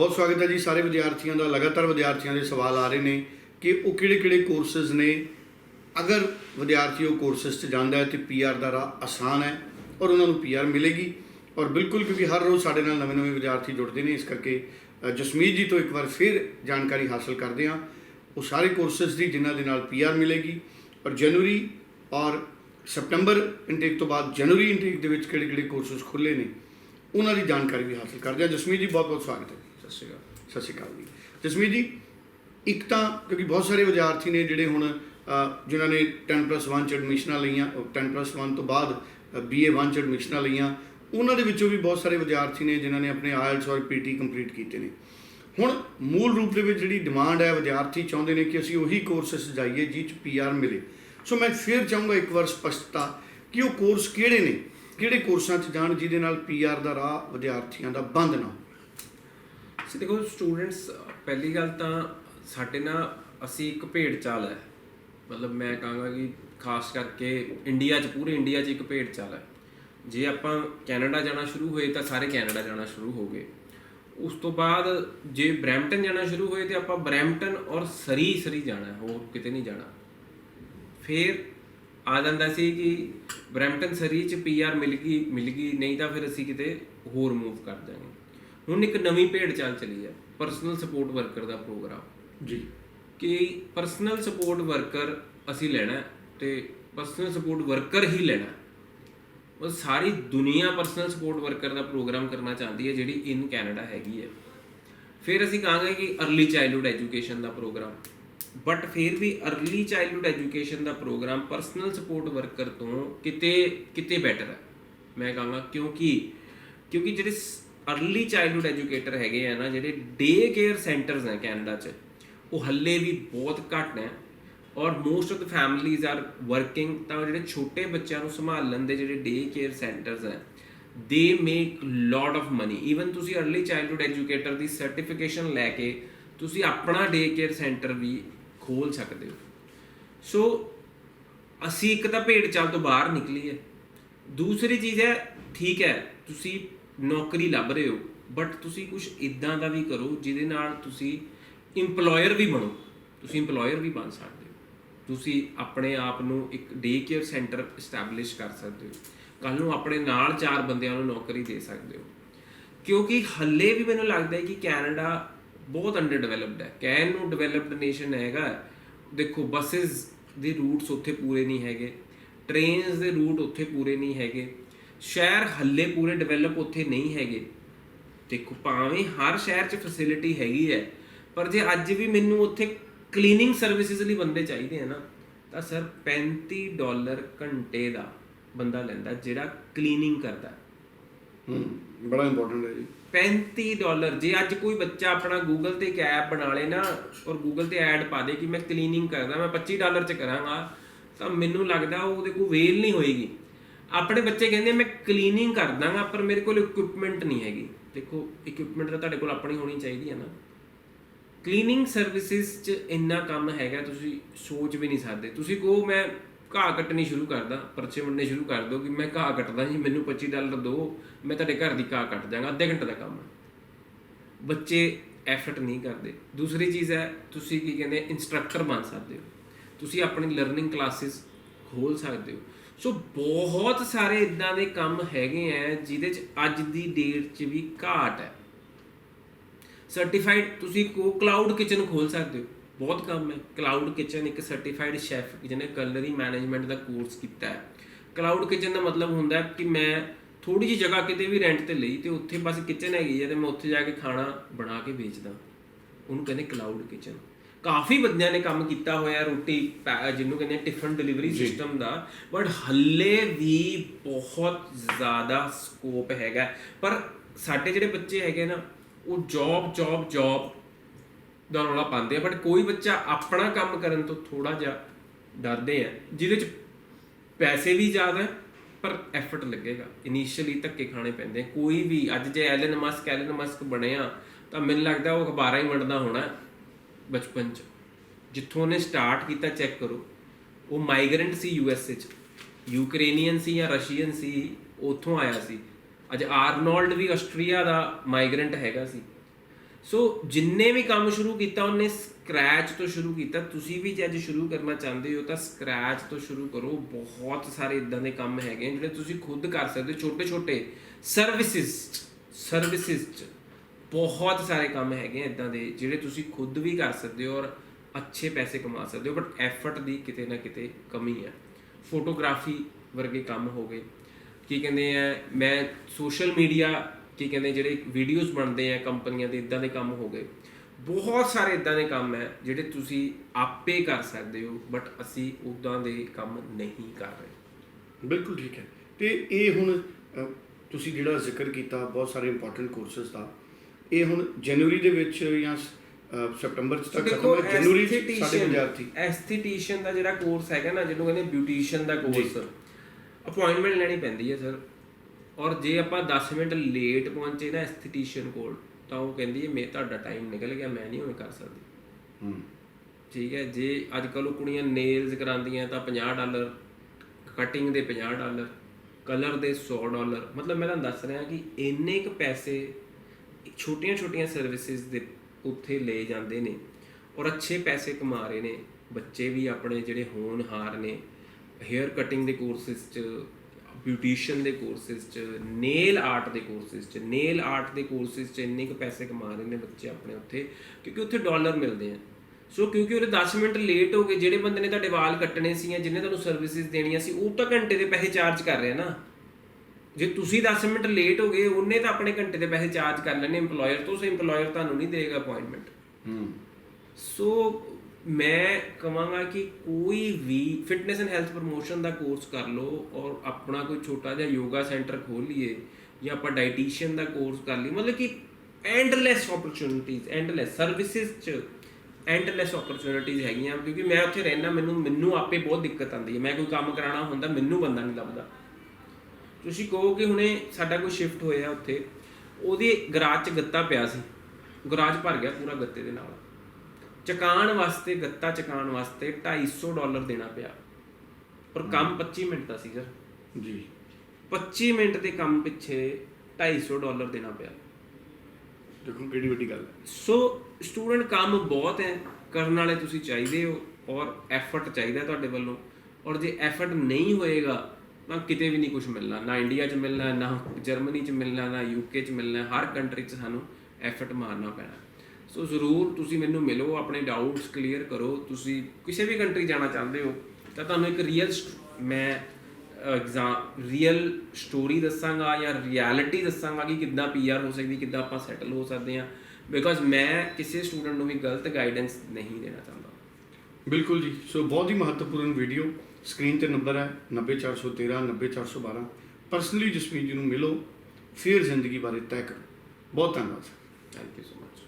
ਬਹੁਤ ਸਵਾਗਤ ਹੈ ਜੀ ਸਾਰੇ ਵਿਦਿਆਰਥੀਆਂ ਦਾ, ਲਗਾਤਾਰ ਵਿਦਿਆਰਥੀਆਂ ਦੇ ਸਵਾਲ ਆ ਰਹੇ ਨੇ ਕਿ ਉਹ ਕਿਹੜੇ-ਕਿਹੜੇ ਕੋਰਸਸ ਨੇ? ਅਗਰ ਵਿਦਿਆਰਥੀ ਉਹ ਕੋਰਸਸ 'ਚ ਜਾਂਦਾ ਹੈ ਤੇ ਪੀਆਰ ਦਾ ਰਾਹ ਆਸਾਨ ਹੈ ਔਰ ਉਹਨਾਂ ਨੂੰ ਪੀਆਰ ਮਿਲੇਗੀ ਔਰ ਬਿਲਕੁਲ ਕਿਉਂਕਿ ਹਰ ਰੋਜ਼ ਸਾਡੇ ਨਾਲ ਨਵੇਂ-ਨਵੇਂ ਵਿਦਿਆਰਥੀ ਜੁੜਦੇ ਨੇ, ਇਸ ਕਰਕੇ ਜਸਮੀਤ ਜੀ ਤੋਂ ਇੱਕ ਵਾਰ ਫਿਰ ਜਾਣਕਾਰੀ ਹਾਸਲ ਕਰਦੇ ਹਾਂ। ਉਹ ਸਾਰੇ ਕੋਰਸਸ ਦੀ ਜਿਨ੍ਹਾਂ ਦੇ ਨਾਲ ਪੀਆਰ ਮਿਲੇਗੀ ਔਰ ਜਨਵਰੀ ਔਰ ਸਪਟੈਂਬਰ ਇਨਟੇਕ ਤੋਂ ਬਾਅਦ ਜਨਵਰੀ ਇਨਟੇਕ ਦੇ ਵਿੱਚ ਕਿਹੜੇ-ਕਿਹੜੇ ਕੋਰਸਸ ਖੁੱਲੇ ਨੇ, ਉਹਨਾਂ ਦੀ ਜਾਣਕਾਰੀ ਵੀ ਹਾਸਲ ਕਰਦੇ ਹਾਂ। ਜਸਮੀਤ ਜੀ, ਬਹੁਤ-ਬਹੁਤ ਸਵਾਗਤ ਹੈ ਸਤਿ ਸ਼੍ਰੀ ਅਕਾਲ ਸਤਿ ਸ਼੍ਰੀ ਅਕਾਲ ਜੀ। ਜਸਮੀਤ ਜੀ, ਇੱਕ ਤਾਂ ਕਿਉਂਕਿ ਬਹੁਤ ਸਾਰੇ ਵਿਦਿਆਰਥੀ ਨੇ ਜਿਹੜੇ ਹੁਣ ਜਿਨ੍ਹਾਂ ਨੇ 10+1 ਚ ਐਡਮਿਸ਼ਨਾਂ ਲਈਆਂ 10+1 ਤੋਂ ਬਾਅਦ BA 1 ਚ ਐਡਮਿਸ਼ਨਾਂ ਲਈਆਂ, ਉਹਨਾਂ ਦੇ ਵਿੱਚੋਂ ਵੀ ਬਹੁਤ ਸਾਰੇ ਵਿਦਿਆਰਥੀ ਨੇ ਜਿਨ੍ਹਾਂ ਨੇ ਆਪਣੇ ਆਇਲਸ ਔਰ ਪੀਟੀ ਕੰਪਲੀਟ ਕੀਤੇ ਨੇ। ਹੁਣ ਮੂਲ ਰੂਪ ਦੇ ਵਿੱਚ ਜਿਹੜੀ ਡਿਮਾਂਡ ਹੈ, ਵਿਦਿਆਰਥੀ ਚਾਹੁੰਦੇ ਨੇ ਕਿ ਅਸੀਂ ਉਹੀ ਕੋਰਸਸ ਜਾਈਏ ਜਿਹ ਚ ਪੀਆਰ ਮਿਲੇ। ਸੋ ਮੈਂ ਫਿਰ ਚਾਹੂੰਗਾ ਇੱਕ ਵਾਰ ਸਪਸ਼ਟਤਾ ਕਿ ਉਹ ਕੋਰਸ ਕਿਹੜੇ ਨੇ, ਕਿਹੜੇ ਕੋਰਸਾਂ 'ਚ ਜਾਣ ਜਿਹਦੇ ਨਾਲ ਪੀਆਰ ਦਾ ਰਾਹ ਵਿਦਿਆਰਥੀਆਂ ਦਾ ਬੰਦ ਨਾ ਸੋ ਦੇਖੋ ਸਟੂਡੈਂਟਸ ਪਹਿਲੀ ਗੱਲ ਤਾਂ ਸਾਡੇ ਨਾਲ ਅਸੀਂ ਇੱਕ ਭੇਡ ਚਾਲ ਹੈ। ਮਤਲਬ ਮੈਂ ਕਹਾਂਗਾ ਕਿ ਖਾਸ ਕਰਕੇ ਇੰਡੀਆ 'ਚ, ਪੂਰੇ ਇੰਡੀਆ 'ਚ ਇੱਕ ਭੇਡ ਚਾਲ ਹੈ। ਜੇ ਆਪਾਂ ਕੈਨੇਡਾ ਜਾਣਾ ਸ਼ੁਰੂ ਹੋਏ ਤਾਂ ਸਾਰੇ ਕੈਨੇਡਾ ਜਾਣਾ ਸ਼ੁਰੂ ਹੋ ਗਏ। ਉਸ ਤੋਂ ਬਾਅਦ ਜੇ ਬਰੈਂਪਟਨ ਜਾਣਾ ਸ਼ੁਰੂ ਹੋਏ ਤੇ ਆਪਾਂ ਬਰੈਂਪਟਨ ਔਰ ਸਰੀ ਸਰੀ ਜਾਣਾ ਹੋਰ ਕਿਤੇ ਨਹੀਂ ਜਾਣਾ। ਫਿਰ ਆ ਜਾਂਦਾ ਸੀ ਕਿ ਬਰੈਂਪਟਨ ਸਰੀ ਚ ਪੀਆਰ ਮਿਲ ਗਈ ਮਿਲ ਗਈ, ਨਹੀਂ ਤਾਂ ਫਿਰ ਅਸੀਂ ਕਿਤੇ ਹੋਰ ਮੂਵ ਕਰ ਜਾਵਾਂਗੇ। ਹੁਣ ਇੱਕ ਨਵੀਂ ਭੇਡ ਚਾਲ ਚਲੀ ਹੈ ਪਰਸਨਲ ਸਪੋਰਟ ਵਰਕਰ ਦਾ ਪ੍ਰੋਗਰਾਮ ਜੀ। ਕਿ ਪਰਸਨਲ ਸਪੋਰਟ ਵਰਕਰ ਅਸੀਂ ਲੈਣਾ ਤੇ ਪਰਸਨਲ ਸਪੋਰਟ ਵਰਕਰ ਹੀ ਲੈਣਾ ਉਹ ਸਾਰੀ ਦੁਨੀਆ ਪਰਸਨਲ ਸਪੋਰਟ ਵਰਕਰ ਦਾ ਪ੍ਰੋਗਰਾਮ ਕਰਨਾ ਚਾਹੁੰਦੀ ਹੈ ਜਿਹੜੀ ਇਨ ਕੈਨੇਡਾ ਹੈਗੀ ਹੈ। ਫਿਰ ਅਸੀਂ ਕਹਾਂਗੇ ਕਿ अर्ਲੀ ਚਾਈਲਡਹੂਡ ਐਜੂਕੇਸ਼ਨ ਦਾ ਪ੍ਰੋਗਰਾਮ ਬਟ ਫਿਰ ਵੀ अर्ਲੀ ਚਾਈਲਡਹੂਡ ਐਜੂਕੇਸ਼ਨ ਦਾ ਪ੍ਰੋਗਰਾਮ ਪਰਸਨਲ ਸਪੋਰਟ ਵਰਕਰ ਤੋਂ ਕਿਤੇ ਕਿਤੇ ਬੈਟਰ ਹੈ। ਮੈਂ ਕਹਾਂਗਾ ਕਿਉਂਕਿ ਕਿਉਂਕਿ ਜਿਹੜੇ ਅਰਲੀ ਚਾਈਲਡਹੂਡ ਐਜੂਕੇਟਰ ਹੈਗੇ ਆ ਨਾ, ਜਿਹੜੇ ਡੇ ਕੇਅਰ ਸੈਂਟਰਸ ਹੈ ਕੈਨੇਡਾ 'ਚ, ਉਹ ਹੱਲੇ ਵੀ ਬਹੁਤ ਘੱਟ ਹੈ ਔਰ most of the families are working ਤਾਂ ਜਿਹੜੇ ਛੋਟੇ ਬੱਚਿਆਂ ਨੂੰ ਸੰਭਾਲਣ ਦੇ ਜਿਹੜੇ ਡੇ ਕੇਅਰ ਸੈਂਟਰਸ ਹੈ they make lot of money even ਤੁਸੀਂ ਅਰਲੀ ਚਾਈਲਡਹੂਡ ਐਜੂਕੇਟਰ ਦੀ ਸਰਟੀਫਿਕੇਸ਼ਨ ਲੈ ਕੇ ਤੁਸੀਂ ਆਪਣਾ ਡੇ ਕੇਅਰ ਸੈਂਟਰ ਵੀ ਖੋਲ ਸਕਦੇ ਹੋ। ਸੋ ਅਸੀਂ ਇੱਕ ਤਾਂ ਭੇਡ ਚਾਲ ਤੋਂ ਬਾਹਰ ਨਿਕਲੀ ਹੈ ਦੂਸਰੀ ਚੀਜ਼ ਹੈ, ਠੀਕ ਹੈ, ਤੁਸੀਂ ਨੌਕਰੀ ਲੱਭ ਰਹੇ ਹੋ ਬਟ ਤੁਸੀਂ ਕੁਝ ਇਦਾਂ ਦਾ ਵੀ ਕਰੋ ਜਿਹਦੇ ਨਾਲ ਤੁਸੀਂ EMPLOYER ਵੀ ਬਣੋ, ਤੁਸੀਂ EMPLOYER ਵੀ ਬਣ ਸਕਦੇ ਹੋ। ਤੁਸੀਂ ਆਪਣੇ ਆਪ ਨੂੰ ਇੱਕ ਡੇ ਕੇਅਰ ਸੈਂਟਰ ਐਸਟੈਬਲਿਸ਼ ਕਰ ਸਕਦੇ ਹੋ। ਕੱਲ ਨੂੰ ਆਪਣੇ ਨਾਲ ਚਾਰ ਬੰਦਿਆਂ ਨੂੰ ਨੌਕਰੀ ਦੇ ਸਕਦੇ ਹੋ। ਕਿਉਂਕਿ ਹੱਲੇ ਵੀ ਮੈਨੂੰ ਲੱਗਦਾ ਹੈ ਕਿ ਕੈਨੇਡਾ ਬਹੁਤ ਅੰਡਰ ਡਿਵੈਲਪਡ ਹੈ। ਕੈਨ ਨੂੰ ਡਿਵੈਲਪਡ ਨੇਸ਼ਨ ਹੈਗਾ। ਦੇਖੋ ਬੱਸਸ ਦੇ ਰੂਟਸ ਉੱਥੇ ਪੂਰੇ ਨਹੀਂ ਹੈਗੇ। ਟ੍ਰੇਨਸ ਦੇ ਰੂਟ ਉੱਥੇ ਪੂਰੇ ਨਹੀਂ ਹੈਗੇ। ਸ਼ਹਿਰ ਹੱਲੇ ਪੂਰੇ ਡਿਵੈਲਪ ਉੱਥੇ ਨਹੀਂ ਹੈਗੇ। ਦੇਖੋ ਭਾਵੇਂ ਹਰ ਸ਼ਹਿਰ 'ਚ ਫੈਸਿਲਿਟੀ ਹੈਗੀ ਹੈ ਪਰ ਜੇ ਅੱਜ ਵੀ ਮੈਨੂੰ ਉੱਥੇ ਕਲੀਨਿੰਗ ਸਰਵਿਸਿਜ਼ ਲਈ ਬੰਦੇ ਚਾਹੀਦੇ ਆ ਨਾ ਤਾਂ ਸਰ 35 ਡਾਲਰ ਘੰਟੇ ਦਾ ਬੰਦਾ ਲੈਂਦਾ ਜਿਹੜਾ ਕਲੀਨਿੰਗ ਕਰਦਾ। ਹੂੰ ਬੜਾ ਇੰਪੋਰਟੈਂਟ ਹੈ ਜੀ। 35 ਡਾਲਰ ਜੇ ਅੱਜ ਕੋਈ ਬੱਚਾ ਆਪਣਾ ਗੂਗਲ ਤੇ ਇੱਕ ਐਪ ਬਣਾ ਲੇ ਨਾ ਔਰ ਗੂਗਲ ਤੇ ਐਡ ਪਾ ਦੇ ਕਿ ਮੈਂ ਕਲੀਨਿੰਗ ਕਰਦਾ ਮੈਂ 25 ਡਾਲਰ ਚ ਕਰਾਂਗਾ ਤਾਂ ਮੈਨੂੰ ਲੱਗਦਾ ਉਹਦੇ ਕੋਲ ਵੇਲ ਨਹੀਂ ਹੋਏਗੀ। ਆਪਣੇ ਬੱਚੇ ਕਹਿੰਦੇ ਮੈਂ ਕਲੀਨਿੰਗ ਕਰ ਦਾਂਗਾ, ਪਰ ਮੇਰੇ ਕੋਲ ਇਕਵਿਪਮੈਂਟ ਨਹੀਂ ਹੈਗੀ। ਦੇਖੋ ਇਕਵਿਪਮੈਂਟ ਤਾਂ ਤੁਹਾਡੇ ਕੋਲ ਆਪਣੀ ਹੋਣੀ ਚਾਹੀਦੀ ਹੈ ਨਾ। ਕਲੀਨਿੰਗ ਸਰਵਿਸਿਜ਼ 'ਚ ਇੰਨਾ ਕੰਮ ਹੈਗਾ, ਤੁਸੀਂ ਸੋਚ ਵੀ ਨਹੀਂ ਸਕਦੇ। ਤੁਸੀਂ ਕਹੋ, ਮੈਂ ਘਾਹ ਕੱਟਣੀ ਸ਼ੁਰੂ ਕਰਦਾ ਪਰਚੇ ਵੰਡਣੇ ਸ਼ੁਰੂ ਕਰ ਦੋ ਕਿ ਮੈਂ ਘਾਹ ਕੱਟਦਾ ਜੀ, ਮੈਨੂੰ 25 ਡਾਲਰ ਦਿਓ ਮੈਂ ਤੁਹਾਡੇ ਘਰ ਦੀ ਘਾਹ ਕੱਟ ਜਾਵਾਂਗਾ ਅੱਧੇ ਘੰਟੇ ਦਾ ਕੰਮ ਹੈ ਬੱਚੇ ਐਫਰਟ ਨਹੀਂ ਕਰਦੇ। ਦੂਸਰੀ ਚੀਜ਼ ਹੈ, ਤੁਸੀਂ ਕੀ ਕਹਿੰਦੇ ਇੰਸਟ੍ਰਕਟਰ ਬਣ ਸਕਦੇ ਹੋ। ਤੁਸੀਂ ਆਪਣੀ ਲਰਨਿੰਗ ਕਲਾਸਿਸ ਖੋਲ ਸਕਦੇ ਹੋ। ਸੋ ਬਹੁਤ ਸਾਰੇ ਇਦਾਂ ਦੇ ਕੰਮ ਹੈਗੇ ਆ ਜਿਹਦੇ ਚ ਅੱਜ ਦੀ ਡੇਟ 'ਚ ਵੀ ਘਾਟ ਹੈ ਸਰਟੀਫਾਈਡ ਤੁਸੀਂ ਕੋ ਕਲਾਊਡ ਕਿਚਨ ਖੋਲ ਸਕਦੇ ਹੋ। ਬਹੁਤ ਕੰਮ ਹੈ ਕਲਾਊਡ ਕਿਚਨ ਇੱਕ ਸਰਟੀਫਾਈਡ ਸ਼ੈਫ ਜਿਹਨੇ ਕਲਰੀ ਮੈਨੇਜਮੈਂਟ ਦਾ ਕੋਰਸ ਕੀਤਾ ਹੈ ਕਲਾਊਡ ਕਿਚਨ ਦਾ ਮਤਲਬ ਹੁੰਦਾ ਹੈ ਕਿ ਮੈਂ ਥੋੜੀ ਜਿਹੀ ਜਗ੍ਹਾ ਕਿਤੇ ਵੀ ਰੈਂਟ ਤੇ ਲਈ ਤੇ ਉੱਥੇ ਬਸ ਕਿਚਨ ਹੈਗੀ ਹੈ ਤੇ ਮੈਂ ਉੱਥੇ ਜਾ ਕੇ ਖਾਣਾ ਬਣਾ ਕੇ ਵੇਚਦਾ। ਉਹਨੂੰ ਕਹਿੰਦੇ ਕਲਾਊਡ ਕਿਚਨ ਕਾਫੀ ਬੰਦਿਆਂ ਨੇ ਕੰਮ ਕੀਤਾ ਹੋਇਆ ਰੋਟੀ ਜਿਹਨੂੰ ਕਹਿੰਦੇ ਟਿਫਨ ਡਿਲੀਵਰੀ ਸਿਸਟਮ ਦਾ। ਬਟ ਹੱਲੇ ਵੀ ਬਹੁਤ ਜ਼ਿਆਦਾ ਸਕੋਪ ਹੈਗਾ ਪਰ ਸਾਡੇ ਜਿਹੜੇ ਬੱਚੇ ਹੈਗੇ ਨਾ ਉਹ ਜੌਬ ਜੌਬ ਜੌਬ ਦਾ ਰੌਲਾ ਪਾਉਂਦੇ ਆ। ਬਟ ਕੋਈ ਬੱਚਾ ਆਪਣਾ ਕੰਮ ਕਰਨ ਤੋਂ ਥੋੜਾ ਜਿਹਾ ਡਰਦੇ ਆ ਜਿਹਦੇ ਚ ਪੈਸੇ ਵੀ ਜ਼ਿਆਦਾ ਪਰ ਐਫਰਟ ਲੱਗੇਗਾ। ਇਨੀਸ਼ੀਅਲੀ ਧੱਕੇ ਖਾਣੇ ਪੈਂਦੇ। ਕੋਈ ਵੀ ਅੱਜ ਜੇ ਐਲਨ ਮਸਕ ਐਲਨ ਮਸਕ ਬਣਿਆ ਤਾਂ ਮੈਨੂੰ ਲੱਗਦਾ ਉਹ ਅਖਬਾਰਾਂ ਹੀ ਵੰਡਦਾ ਹੋਣਾ ਬਚਪਨ ਚ। ਜਿੱਥੋਂ ਉਹਨੇ ਸਟਾਰਟ ਕੀਤਾ ਚੈੱਕ ਕਰੋ। ਉਹ ਮਾਈਗ੍ਰੈਂਟ ਸੀ ਯੂਐਸਏ ਚ। ਯੂਕਰੇਨੀਅਨ ਸੀ ਜਾਂ ਰਸ਼ੀਅਨ ਸੀ, ਉੱਥੋਂ ਆਇਆ ਸੀ। ਅੱਜ ਆਰਨੋਲਡ ਵੀ ਆਸਟਰੀਆ ਦਾ ਮਾਈਗ੍ਰੈਂਟ ਹੈਗਾ ਸੀ। ਸੋ ਜਿੰਨੇ ਵੀ ਕੰਮ ਸ਼ੁਰੂ ਕੀਤਾ, ਉਹਨੇ ਸਕ੍ਰੈਚ ਤੋਂ ਸ਼ੁਰੂ ਕੀਤਾ। ਤੁਸੀਂ ਵੀ ਜੇ ਅੱਜ ਸ਼ੁਰੂ ਕਰਨਾ ਚਾਹੁੰਦੇ ਹੋ, ਤਾਂ ਸਕ੍ਰੈਚ ਤੋਂ ਸ਼ੁਰੂ ਕਰੋ। ਬਹੁਤ ਸਾਰੇ ਇਦਾਂ ਦੇ ਕੰਮ ਹੈਗੇ ਜਿਹੜੇ ਤੁਸੀਂ ਖੁਦ ਕਰ ਸਕਦੇ ਹੋ। ਛੋਟੇ ਛੋਟੇ ਸਰਵਿਸਿਜ਼ ਸਰਵਿਸਿਜ਼ ਚ। ਬਹੁਤ ਸਾਰੇ ਕੰਮ ਹੈਗੇ ਇਦਾਂ ਦੇ, ਜਿਹੜੇ ਤੁਸੀਂ ਖੁਦ ਵੀ ਕਰ ਸਕਦੇ ਹੋ ਔਰ ਅੱਛੇ ਪੈਸੇ ਕਮਾ ਸਕਦੇ ਹੋ ਬਟ ਐਫਰਟ ਦੀ ਕਿਤੇ ਨਾ ਕਿਤੇ ਕਮੀ ਹੈ ਫੋਟੋਗ੍ਰਾਫੀ ਵਰਗੇ ਕੰਮ ਹੋ ਗਏ। ਕੀ ਕਹਿੰਦੇ ਆ, ਮੈਂ ਸੋਸ਼ਲ ਮੀਡੀਆ ਕੀ ਕਹਿੰਦੇ ਜਿਹੜੇ ਵੀਡੀਓਜ਼ ਬਣਦੇ ਆ ਕੰਪਨੀਆਂ ਦੇ ਇਦਾਂ ਦੇ ਕੰਮ ਹੋ ਗਏ। ਬਹੁਤ ਸਾਰੇ ਇਦਾਂ ਦੇ ਕੰਮ ਹੈ ਜਿਹੜੇ ਤੁਸੀਂ ਆਪੇ ਕਰ ਸਕਦੇ ਹੋ ਬਟ ਅਸੀਂ ਉਦਾਂ ਦੇ ਕੰਮ ਨਹੀਂ ਕਰ ਰਹੇ। ਬਿਲਕੁਲ ਠੀਕ ਹੈ। ਤੇ ਇਹ ਹੁਣ ਤੁਸੀਂ ਜਿਹੜਾ ਜ਼ਿਕਰ ਕੀਤਾ, ਬਹੁਤ ਸਾਰੇ ਇੰਪੋਰਟੈਂਟ ਕੋਰਸਸ ਦਾ ਇਹ ਹੁਣ ਜਨਵਰੀ ਦੇ ਵਿੱਚ ਜਾਂ ਸਤੰਬਰ ਚ ਤੱਕ ਖਤਮ ਹੈ ਜਨਵਰੀ ਸਾਡੇ ਵਿਦਿਆਰਥੀ ਐਸਥੀਟੀਸ਼ੀਅਨ ਦਾ। ਜਿਹੜਾ ਕੋਰਸ ਹੈਗਾ ਨਾ ਜਿਹਨੂੰ ਕਹਿੰਦੇ ਬਿਊਟੀਸ਼ੀਅਨ ਦਾ ਕੋਰਸ। ਅਪਾਇੰਟਮੈਂਟ ਲੈਣੀ ਪੈਂਦੀ ਹੈ ਸਰ ਔਰ ਜੇ ਆਪਾਂ 10 ਮਿੰਟ ਲੇਟ ਪਹੁੰਚੇ ਨਾ ਐਸਥੀਟੀਸ਼ੀਅਨ ਕੋਲ ਤਾਂ ਉਹ ਕਹਿੰਦੀ ਹੈ ਮੇ ਤੁਹਾਡਾ ਟਾਈਮ ਨਿਕਲ ਗਿਆ ਮੈਂ ਨਹੀਂ ਹੁਣ ਕਰ ਸਕਦੀ। ਹੂੰ। ਠੀਕ ਹੈ ਜੇ ਅੱਜ ਕੱਲ੍ਹ ਉਹ ਕੁੜੀਆਂ ਨੇਲਸ ਕਰਾਉਂਦੀਆਂ ਤਾਂ 50 ਡਾਲਰ ਕਟਿੰਗ ਦੇ 50 ਡਾਲਰ ਕਲਰ ਦੇ 100 ਡਾਲਰ ਮਤਲਬ ਮੈਂ ਤੁਹਾਨੂੰ ਦੱਸ ਰਿਹਾ ਕਿ ਇੰਨੇ ਕੁ ਪੈਸੇ ਛੋਟੀਆਂ-ਛੋਟੀਆਂ ਸਰਵਿਸਿਜ਼ ਦੇ ਉੱਥੇ ਲਏ ਜਾਂਦੇ ਨੇ ਔਰ ਅੱਛੇ ਪੈਸੇ ਕਮਾ ਰਹੇ ਨੇ। ਬੱਚੇ ਵੀ ਆਪਣੇ ਜਿਹੜੇ ਹੋਣਹਾਰ ਨੇ। ਹੇਅਰ ਕਟਿੰਗ ਦੇ ਕੋਰਸਿਸ 'ਚ ਬਿਊਟੀਸ਼ੀਅਨ ਦੇ ਕੋਰਸਿਸ 'ਚ ਨੇਲ ਆਰਟ ਦੇ ਕੋਰਸਿਸ 'ਚ ਨੇਲ ਆਰਟ ਦੇ ਕੋਰਸਿਸ 'ਚ ਇੰਨੇ ਕੁ ਪੈਸੇ ਕਮਾ ਰਹੇ ਨੇ ਬੱਚੇ ਆਪਣੇ ਉੱਥੇ, ਕਿਉਂਕਿ ਉੱਥੇ ਡਾਲਰ ਮਿਲਦੇ ਆ। ਸੋ ਕਿਉਂਕਿ ਉਹਦੇ 10 ਮਿੰਟ ਲੇਟ ਹੋ ਗਏ, ਜਿਹੜੇ ਬੰਦੇ ਨੇ ਤੁਹਾਡੇ ਵਾਲ ਕੱਟਣੇ ਸੀ ਜਾਂ ਜਿਹਨੇ ਤੁਹਾਨੂੰ ਸਰਵਿਸਿਜ਼ ਦੇਣੀਆਂ ਸੀ, ਉਹ ਤਾਂ ਘੰਟੇ ਦੇ ਪੈਸੇ ਚਾਰਜ ਕਰ ਰਿਹਾ ਨਾ। ਜੇ ਤੁਸੀਂ 10 ਮਿੰਟ ਲੇਟ ਹੋ ਗਏ ਉਹਨੇ ਤਾਂ ਆਪਣੇ ਘੰਟੇ ਦੇ ਪੈਸੇ ਚਾਰਜ ਕਰ ਲੈਣੇ EMPLOYER ਤੋਂ ਸੋ EMPLOYER ਤੁਹਾਨੂੰ ਨਹੀਂ ਦੇਗਾ ਅਪਾਇੰਟਮੈਂਟ ਹੂੰ। ਸੋ ਮੈਂ ਕਹਾਂਗਾ ਕਿ ਕੋਈ ਵੀ ਫਿਟਨੈਸ ਐਂਡ ਹੈਲਥ ਪ੍ਰੋਮੋਸ਼ਨ ਦਾ ਕੋਰਸ ਕਰ ਲਓ ਔਰ ਆਪਣਾ ਕੋਈ ਛੋਟਾ ਜਿਹਾ ਯੋਗਾ ਸੈਂਟਰ ਖੋਲ ਲਈਏ ਜਾਂ ਆਪਾਂ ਡਾਈਟੀਸ਼ੀਅਨ ਦਾ ਕੋਰਸ ਕਰ ਲਈਏ ਮਤਲਬ ਕਿ ਐਂਡਲੈਸ ਓਪਰਚੁਨਿਟੀਜ਼ ਐਂਡਲੈਸ ਸਰਵਿਸਿਜ਼ ਚ ਐਂਡਲੈਸ ਓਪਰਚੁਨਿਟੀਜ਼ ਹੈਗੀਆਂ ਕਿਉਂਕਿ ਮੈਂ ਉੱਥੇ ਰਹਿਣਾ ਮੈਨੂੰ ਮੈਨੂੰ ਆਪੇ ਬਹੁਤ ਦਿੱਕਤ ਆਉਂਦੀ ਹੈ। ਮੈਂ ਕੋਈ ਕੰਮ ਕਰਾਉਣਾ ਹੁੰਦਾ ਮੈਨੂੰ ਬੰਦਾ ਨਹੀਂ ਲੱਭਦਾ। ਤੁਸੀਂ ਕਹੋ ਕਿ ਹੁਣੇ ਸਾਡਾ ਕੋਈ ਸ਼ਿਫਟ ਹੋਇਆ ਉੱਥੇ ਉਹਦੇ ਗਰਾਜ 'ਚ ਗੱਤਾ ਪਿਆ ਸੀ। ਗਰਾਜ ਭਰ ਗਿਆ ਪੂਰਾ ਗੱਤੇ ਦੇ ਨਾਲ। ਚਕਾਣ ਵਾਸਤੇ ਗੱਤਾ ਚਕਾਣ ਵਾਸਤੇ 250 ਡਾਲਰ ਦੇਣਾ ਪਿਆ। ਪਰ ਕੰਮ 25 ਮਿੰਟ ਦਾ ਸੀ ਸਰ। ਜੀ। 25 ਮਿੰਟ ਦੇ ਕੰਮ ਪਿੱਛੇ 250 ਡਾਲਰ ਦੇਣਾ ਪਿਆ। ਦੇਖੋ ਕਿਹੜੀ ਵੱਡੀ ਗੱਲ ਸੋ ਸਟੂਡੈਂਟ ਕੰਮ ਬਹੁਤ ਹੈ ਕਰਨ ਵਾਲੇ ਤੁਸੀਂ ਚਾਹੀਦੇ ਹੋ ਔਰ ਐਫਰਟ ਚਾਹੀਦਾ ਤੁਹਾਡੇ ਵੱਲੋਂ। ਔਰ ਜੇ ਐਫਰਟ ਨਹੀਂ ਹੋਏਗਾ ਤਾਂ ਕਿਤੇ ਵੀ ਨਹੀਂ ਕੁਝ ਮਿਲਣਾ, ਨਾ ਇੰਡੀਆ 'ਚ ਮਿਲਣਾ, ਨਾ ਜਰਮਨੀ 'ਚ ਮਿਲਣਾ, ਨਾ ਯੂਕੇ 'ਚ ਮਿਲਣਾ, ਹਰ ਕੰਟਰੀ 'ਚ ਸਾਨੂੰ ਐਫਰਟ ਮਾਰਨਾ ਪੈਣਾ। ਸੋ ਜ਼ਰੂਰ ਤੁਸੀਂ ਮੈਨੂੰ ਮਿਲੋ, ਆਪਣੇ ਡਾਊਟਸ ਕਲੀਅਰ ਕਰੋ। ਤੁਸੀਂ ਕਿਸੇ ਵੀ ਕੰਟਰੀ ਜਾਣਾ ਚਾਹੁੰਦੇ ਹੋ, ਤਾਂ ਤੁਹਾਨੂੰ ਇੱਕ ਰੀਅਲ ਮੈਂ ਐਗਜ਼ਾਮ ਰੀਅਲ ਸਟੋਰੀ ਦੱਸਾਂਗਾ ਜਾਂ ਰਿਐਲਿਟੀ ਦੱਸਾਂਗਾ ਕਿ ਕਿੱਦਾਂ ਪੀਆਰ ਹੋ ਸਕਦੀ, ਕਿੱਦਾਂ ਆਪਾਂ ਸੈਟਲ ਹੋ ਸਕਦੇ ਹਾਂ। ਬਿਕੋਜ਼ ਮੈਂ ਕਿਸੇ ਸਟੂਡੈਂਟ ਨੂੰ ਵੀ ਗਲਤ ਗਾਈਡੈਂਸ ਨਹੀਂ ਦੇਣਾ ਚਾਹੁੰਦਾ। ਬਿਲਕੁਲ ਜੀ। ਸੋ ਬਹੁਤ ਹੀ ਮਹੱਤਵਪੂਰਨ ਵੀਡੀਓ ਸਕਰੀਨ ਤੇ ਨੰਬਰ ਹੈ 90413 90412 ਪਰਸਨਲੀ ਜਸਮੀਤ ਜੀ ਨੂੰ ਮਿਲੋ, ਫਿਰ ਜ਼ਿੰਦਗੀ ਬਾਰੇ ਤੈਅ ਕਰੋ। ਬਹੁਤ ਧੰਨਵਾਦ ਥੈਂਕ ਯੂ ਸੋ ਮਚ